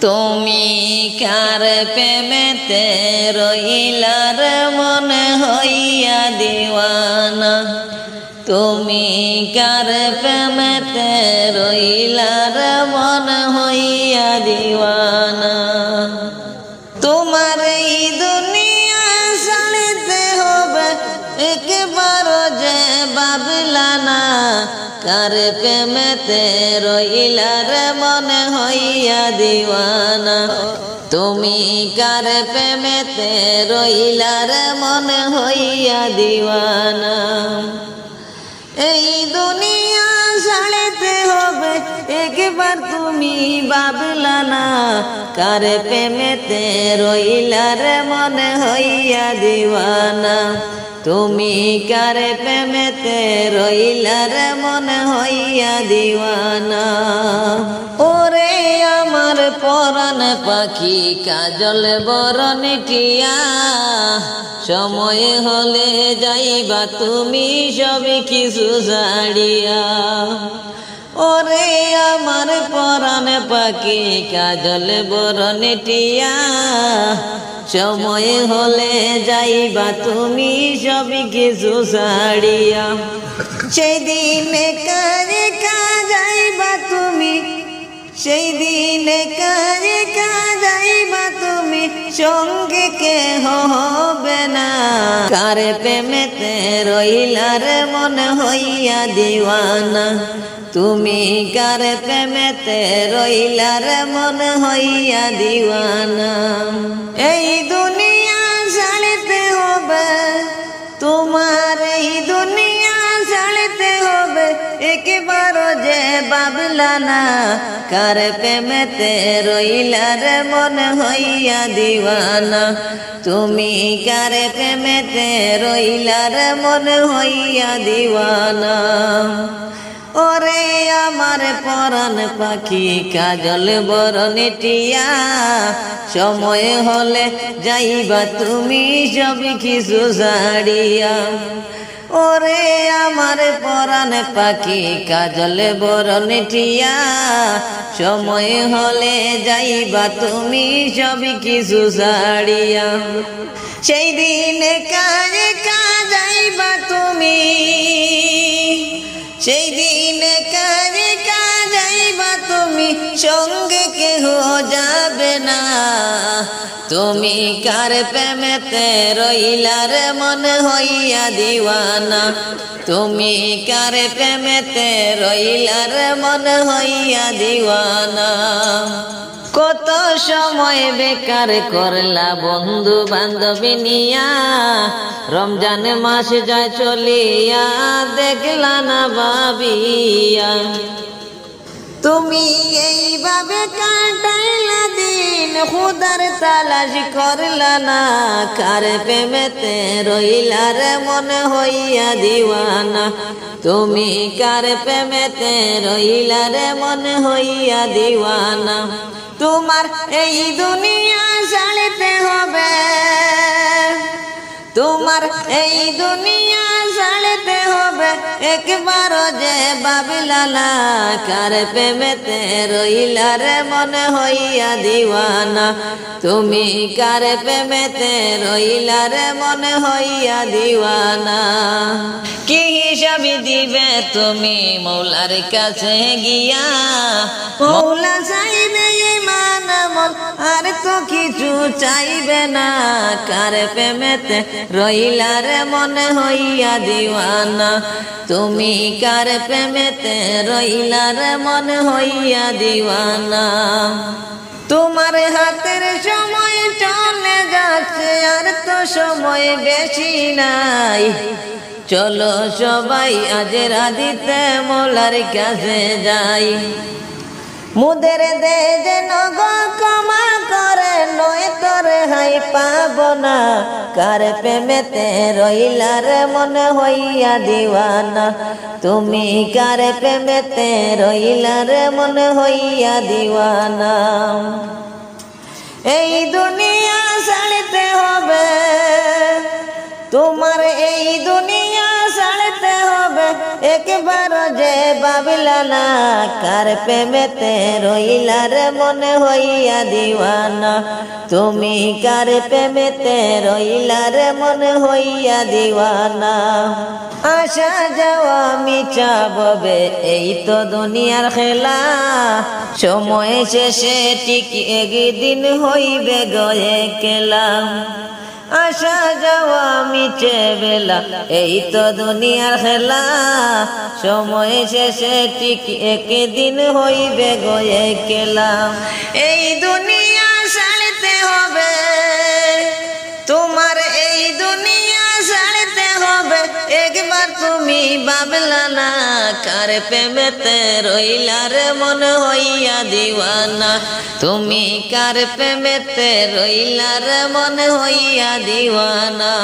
তুমি কার প্রেমেতে রইলার মনে হইয়া দিওয়ানা? তুমি কার প্রেমেতে রইলার মনে হইয়া দিওয়ানা? একবার যে বাবলা না কার প্রেমেতে রইলার মনে হইয়া দিওয়ানা। তুমি কার প্রেমেতে রইলার মনে হইয়া দিওয়ানা। এই দুনিয়া সাড়েতে হবে, একবার তুমি বাবলা না কার প্রেমেতে রইলার মনে হইয়া দিওয়ানা। তুমি কার প্রেমেতে রইলার মনে হইয়া দিওয়ানা? ওরে আমার পরাণ পাখি, কাজল বরণ টিয়া। সময় হলে যাইবা তুমি সবই কিছু ছাড়িয়া ওরে আমার পরাণ পাখি, কাজল বরণ টিয়া। সময় হলে যাইবা তুমি সবই কিছু সেই দিনে কাজে কাজাইবা তুমি সেই দিনে কাজে কাজাইবা তুমি সঙ্গে কে হবে না। কারে প্রেমেতে রইলার মনে হইয়া দিওয়ানা তুমি কার প্রেমেতে রইলার মন হইয়া দিওয়ানা? এই দুনিয়া ছাড়তে হবে, তোমার এই দুনিয়া ছাড়তে হবে, একবার যে বাবলা না কার প্রেমেতে রইলার মন হইয়া দিওয়ানা? তুমি কার প্রেমেতে রইলার মন হইয়া দিওয়ানা? ওরে আমার পরাণ পাখি, কাজল বরণ টিয়া। সময় হলে যাইবা তুমি সব কিছু ছাড়িয়া ওরে আমার পরাণ পাখি, কাজল বরণ টিয়া। সময় হলে যাইবা তুমি সব কিছু ছাড়িয়া সেই দিনে কাজে কাজাইবা তুমি। সেই দিনে সঙ্গে কেহ যাবে না। তুমি কার প্রেমেতে রইলার মনে হইয়া দিওয়ানা? তুমি কার প্রেমেতে রইলার মনে হইয়া দিওয়ানা? কত সময় বেকার করলা বন্ধু বান্ধবী নিয়া? রমজান মাস যায় চলিয়া, দেখলা না ভাবিয়া। তুমি এইভাবে কাটাইলা দিন, খুদার তালাশ করলা না। কার প্রেমেতে রইলার মনে হইয়া দিওয়ানা। তুমি কার প্রেমেতে রইলার মনে হইয়া দিওয়ানা। তোমার এই দুনিয়া ছাড়তে হবে। তোমার এই দুনিয়া একবার যে বাবিলালা, কার প্রেমেতে রইলা রে মনে হইয়া দিওয়ানা? তুমি কার প্রেমেতে রইলা রে মনে হইয়া দিওয়ানা? কি হিসাব দিবে তুমি মৌলার কাছে গিয়া। মৌলা চাইবে আর তো কিছু চাইবে না। কার প্রেমেতে রইলার মনে হইয়া দিওয়ানা। তুমি কার প্রেমেতে রইলার মনে হইয়া দিওয়ানা। তোমার হাতের সময় চলে যাচ্ছে, আর তো সময় বেশি নাই। চলো সবাই আজ রাধিতে মোলার কাছে যাই। মুদের দে যেন গো ক্ষমা করে, নয় তোর হাই পাব না। কার প্রেমেতে রইলার মনে হইয়া দিওয়ানা। তুমি কার প্রেমেতে রইলার মনে হইয়া দিওয়ানা। এই দুনিয়া ছাড়তে হবে। তোমার এই দুনিয়া একবার যে বাবিলা না কার প্রেমেতে রইলা রে মনে হইয়া দিওয়ানা? তুমি কার প্রেমেতে রইলা রে মনে হইয়া দিওয়ানা? আসা যাওয়া মিছা ববে এই তো দুনিয়ার খেলা। সময় শেষে ঠিক একদিন হইবে গয়ে কেলাম আসা যাওয়া মিছে বেলা। এই তো দুনিয়ার খেলা। সময় শেষে ঠিক একদিন হইবে গয়ে কেলাম এই দুনিয়া বাবলা না কার প্রেমেতে রইলা মন হইয়া দিওয়ানা? তুমি কার প্রেমেতে রইলা মন হইয়া দিওয়ানা?